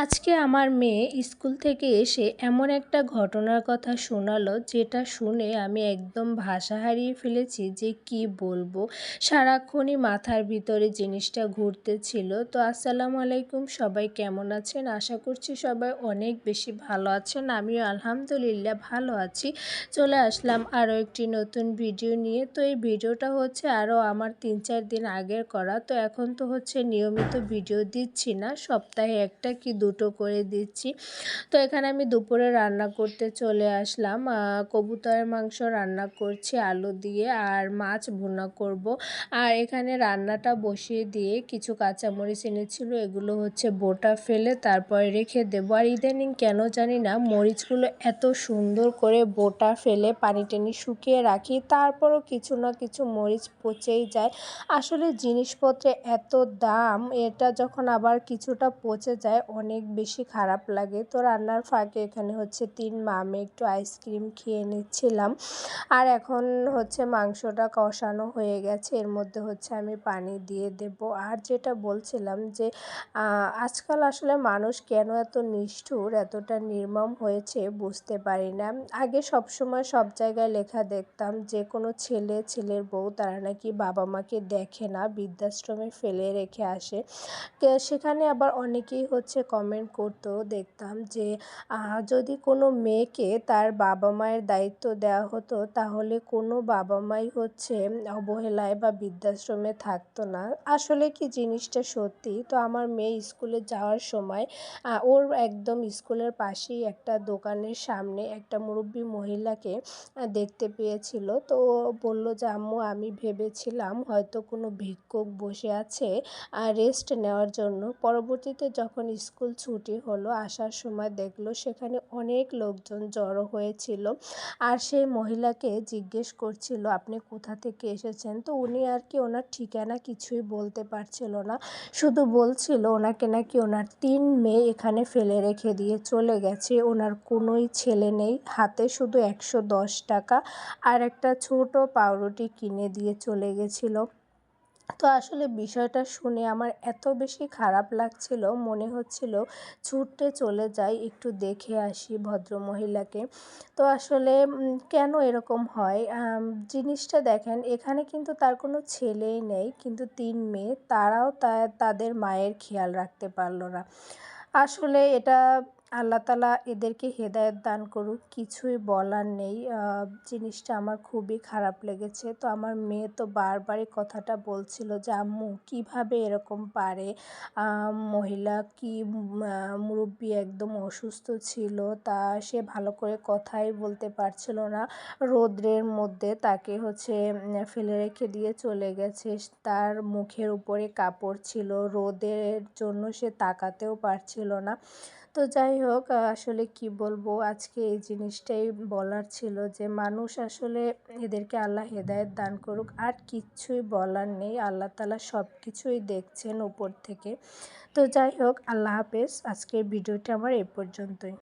আজকে আমার মেয়ে স্কুল থেকে এসে এমন একটা ঘটনার কথা শোনালো যেটা শুনে আমি একদম ভাষা হারিয়ে ফেলেছি যে কি বলব। সারাক্ষণই মাথার ভিতরে জিনিসটা ঘুরতেছিল। তো আসসালামু আলাইকুম, সবাই কেমন আছেন? আশা করছি সবাই অনেক বেশি ভালো আছেন। আমিও আলহামদুলিল্লাহ ভালো আছি। চলে আসলাম আরও একটি নতুন ভিডিও নিয়ে। তো এই ভিডিওটা হচ্ছে আরও আমার তিন চার দিন আগের করা। তো এখন তো হচ্ছে নিয়মিত ভিডিও দিচ্ছি না। সপ্তাহে একটা কি দুটো করে দিচ্ছি। তো এখানে আমি দুপুরে রান্না করতে চলে আসলাম। কবুতরের মাংস রান্না করছি, আলু দিয়ে আর মাছ ভুনা করব। আর এখানে রান্নাটা বসিয়ে দিয়ে কিছু কাঁচামরিচ এনেছিল, এগুলো হচ্ছে বোটা ফেলে তারপরে রেখে দেবো। আর ইদানিং কেন জানি না, মরিচগুলো এত সুন্দর করে বোটা ফেলে পানি টেনি শুকিয়ে রাখি, তারপরও কিছু না কিছু মরিচ পচেই যায়। আসলে জিনিসপত্রে এত দাম, এটা যখন আবার কিছুটা পচে যায়, অনেক বেশি খারাপ লাগে। তো রান্নার ফাঁকে এখানে হচ্ছে তিন মামে একটু আইসক্রিম খেয়ে নিচ্ছিলাম। আর এখন হচ্ছে মাংসটা কষানো হয়ে গেছে, এর মধ্যে হচ্ছে আমি পানি দিয়ে দেব। আর যেটা বলছিলাম যে আজকাল আসলে মানুষ কেন এত নিষ্ঠুর, এতটা নির্মম হয়েছে বুঝতে পারি না। আগে সব সময় সব জায়গায় লেখা দেখতাম যে, কোনো ছেলে, ছেলের বউ, তারা নাকি বাবা মাকে দেখে না, বৃদ্ধাশ্রমে ফেলে রেখে আসে। সেখানে আবার অনেকেই হচ্ছে কমেন্ট করতো, দেখতাম যে যদি কোনো মেয়েকে তার বাবা মায়ের দায়িত্ব দেওয়া হতো, তাহলে কোনো বাবা মাই হচ্ছে অবহেলায় বা বৃদ্ধাশ্রমে থাকতো না। আসলে কি জিনিসটা সত্যি? তো আমার মেয়ে স্কুলে যাওয়ার সময় ওর একদম স্কুলের পাশেই একটা দোকানের সামনে একটা মুরব্বী মহিলাকে দেখতে পেয়েছিল। তো বলল যে, আম্মু, আমি ভেবেছিলাম হয়তো কোনো ভিক্ষুক বসে আছে রেস্ট নেওয়ার জন্য। পরবর্তীতে যখন স্কুল ছুটি হলো, আসার সময় দেখল সেখানে অনেক লোকজন জড়ো হয়েছিল। আর সেই মহিলাকে জিজ্ঞেস করছিল, আপনি কোথা থেকে এসেছেন? তো উনি আর কি ওনার ঠিকানা কিছুই বলতে পারছিল না। শুধু বলছিল, ওনাকে নাকি ওনার তিন মেয়ে এখানে ফেলে রেখে দিয়ে চলে গেছে। ওনার কোনোই ছেলে নেই। হাতে শুধু একশো দশ টাকা আর একটা ছোট পাউরুটি কিনে দিয়ে চলে গেছিল। তো আসলে বিষয়টা শুনে আমার এত বেশি খারাপ লাগছিল। মনে হচ্ছিল ছুটতে চলে যাই, একটু দেখে আসি ভদ্রমহিলাকে। তো আসলে কেন এরকম হয়? জিনিসটা দেখেন, এখানে কিন্তু তার কোনো ছেলেই নেই, কিন্তু তিন মেয়ে, তারাও তাদের মায়ের খেয়াল রাখতে পারল না। আসলে এটা আল্লাহ তালা এদেরকে হেদায়ত দান করুক, কিছুই বলার নেই। জিনিসটা আমার খুবই খারাপ লেগেছে। তো আমার মেয়ে তো বারবারই কথাটা বলছিল যে, আম্মু, কীভাবে এরকম পারে? মহিলা কি মুরব্বী একদম অসুস্থ ছিল, তা সে ভালো করে কথাই বলতে পারছিল না। রৌদ্রের মধ্যে তাকে হচ্ছে ফেলে রেখে দিয়ে চলে গেছে। তার মুখের উপরে কাপড় ছিল। রোদের জন্য সে তাকাতেও পারছিল না। তো যাই হোক আসলে কি বলব? আজকে এই জিনিসটাই বলার ছিল যে, মানুষ আসলে এদেরকে আল্লাহ হেদায়ত দান করুক, আর কিচ্ছুই বলার নেই। আল্লাহ তালা সব কিছুই দেখছেন উপর থেকে। তো যাই হোক আল্লাহ হাফেজ। আজকের ভিডিওটা আমার এ পর্যন্তই।